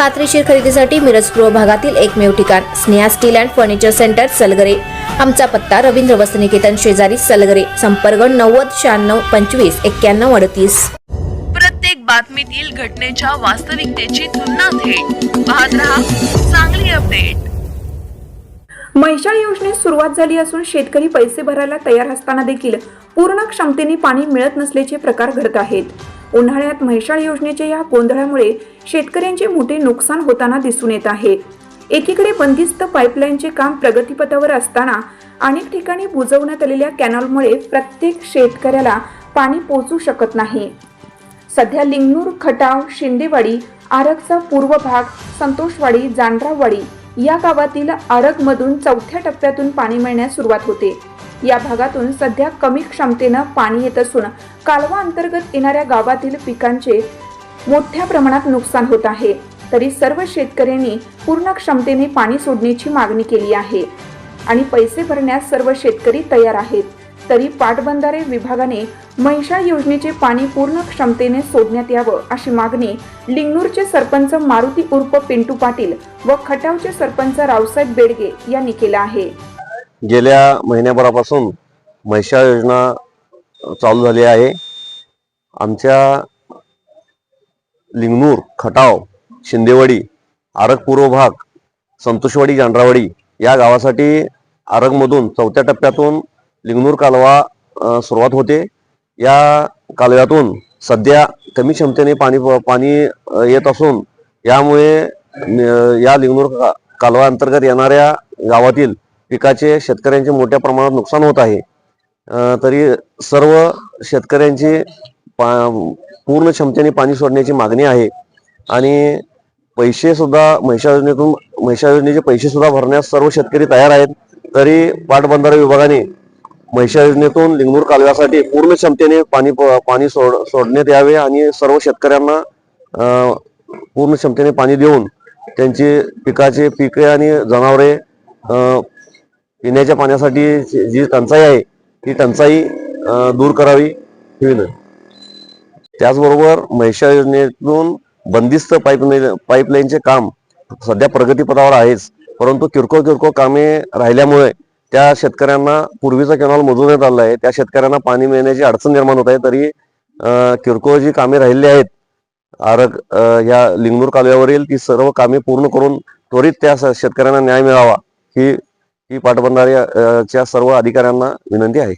खात्रीशीर खरेदीसाठी मिरज पूर्व भागातील एकमेव ठिकाण Sneha steel and furniture centre Salgare. आमचा पत्ता रवींद्र वसनिकेतन शेजारी सलगरे. संपर्क नव्वद शहाण्णव पंचवीस एक्क्याण्णव अडतीस. प्रत्येक बातमीतील घटनेच्या वास्तविकतेची तुलना थेट. पाहत रहा चांगली अपडेट. म्हैसाळ योजनेस सुरुवात झाली असून शेतकरी पैसे भरायला तयार असताना देखील पूर्ण क्षमतेने पाणी मिळत नसल्याचे प्रकार घडत आहेत. उन्हाळ्यात म्हैसाळ योजनेच्या या गोंधळामुळे शेतकऱ्यांचे मोठे नुकसान होताना दिसून येत आहे. एकीकडे बंदिस्त पाईपलाईनचे काम प्रगतीपथावर असताना अनेक ठिकाणी बुजवण्यात आलेल्या कॅनॉलमुळे प्रत्येक शेतकऱ्याला पाणी पोचू शकत नाही. सध्या लिंगनूर खटाव शिंदेवाडी आरगचा पूर्व भाग संतोषवाडी जांडरावाडी या गावातील आरगमधून चौथ्या टप्प्यातून पाणी मिळण्यास सुरुवात होते. या भागातून सध्या कमी क्षमतेनं पाणी येत असून कालवा अंतर्गत येणाऱ्या गावातील पिकांचे मोठ्या प्रमाणात नुकसान होत आहे. तरी सर्व शेतकऱ्यांनी पूर्ण क्षमतेने पाणी सोडण्याची मागणी केली आहे आणि पैसे भरण्यास सर्व शेतकरी तयार आहेत. तरी पाटबंधारे विभागाने महिषा योजनेचे पाणी पूर्ण क्षमतेने सोडण्यात यावं अशी मागणी लिंगनूरचे सरपंच मारुती उर्फ पिंटू पाटील व खटावचे सरपंच रावसाहेब बेडगे यांनी केला आहे. गेल्या महिन्याभरापासून महिषा योजना चालू झाली आहे. आमच्या लिंगनूर खटाव शिंदेवाडी आरग पूर्व भाग संतोषवाडी जांडरावाडी या गावासाठी आरगमधून चौथ्या टप्प्यातून लिंगनूर कालवा सुरुवात होते. या कालव्यातून सध्या कमी क्षमतेने पाणी पाणी येत असून यामुळे या लिंगनूर का- कालवा अंतर्गत येणाऱ्या गावातील पिकाचे शेतकऱ्यांचे मोठ्या प्रमाणात नुकसान होत आहे. तरी सर्व शेतकऱ्यांची पा- पूर्ण क्षमतेने पाणी सोडण्याची मागणी आहे. आणि पैसे सुद्धा योजनेतून महिषा योजनेचे पैसे सुद्धा भरण्यास सर्व शेतकरी तयार आहेत. तरी पाटबंधारे विभागाने म्हैशा योजनेतून लिंगमूर कालव्यासाठी पूर्ण क्षमतेने पाणी पाणी सोड सोडण्यात यावे आणि सर्व शेतकऱ्यांना पूर्ण क्षमतेने पाणी देऊन त्यांची पिकाचे पिके आणि जनावरे पिण्याच्या पाण्यासाठी जी टंचाई आहे ती टंचाई दूर करावी विनंती. त्याचबरोबर म्हैसाळ योजनेतून बंदिस्त पाईपलाईन पाईपलाईनचे काम सध्या प्रगतीपथावर आहेच परंतु किरकोळ किरकोळ कामे राहिल्यामुळे त्या शेतकऱ्यांना पूर्वीचा कॅनॉल मोजवण्यात आला आहे. त्या शेतकऱ्यांना पाणी मिळण्याची अडचण निर्माण होत आहे तरी किरकोळ जी कामे राहिलेली आहेत आरग या लिंगनूर कालव्यावरील ती सर्व कामे पूर्ण करून त्वरित त्या शेतकऱ्यांना न्याय मिळावा ही ही पाटबंधाऱ्याच्या च्या सर्व अधिकाऱ्यांना विनंती आहे.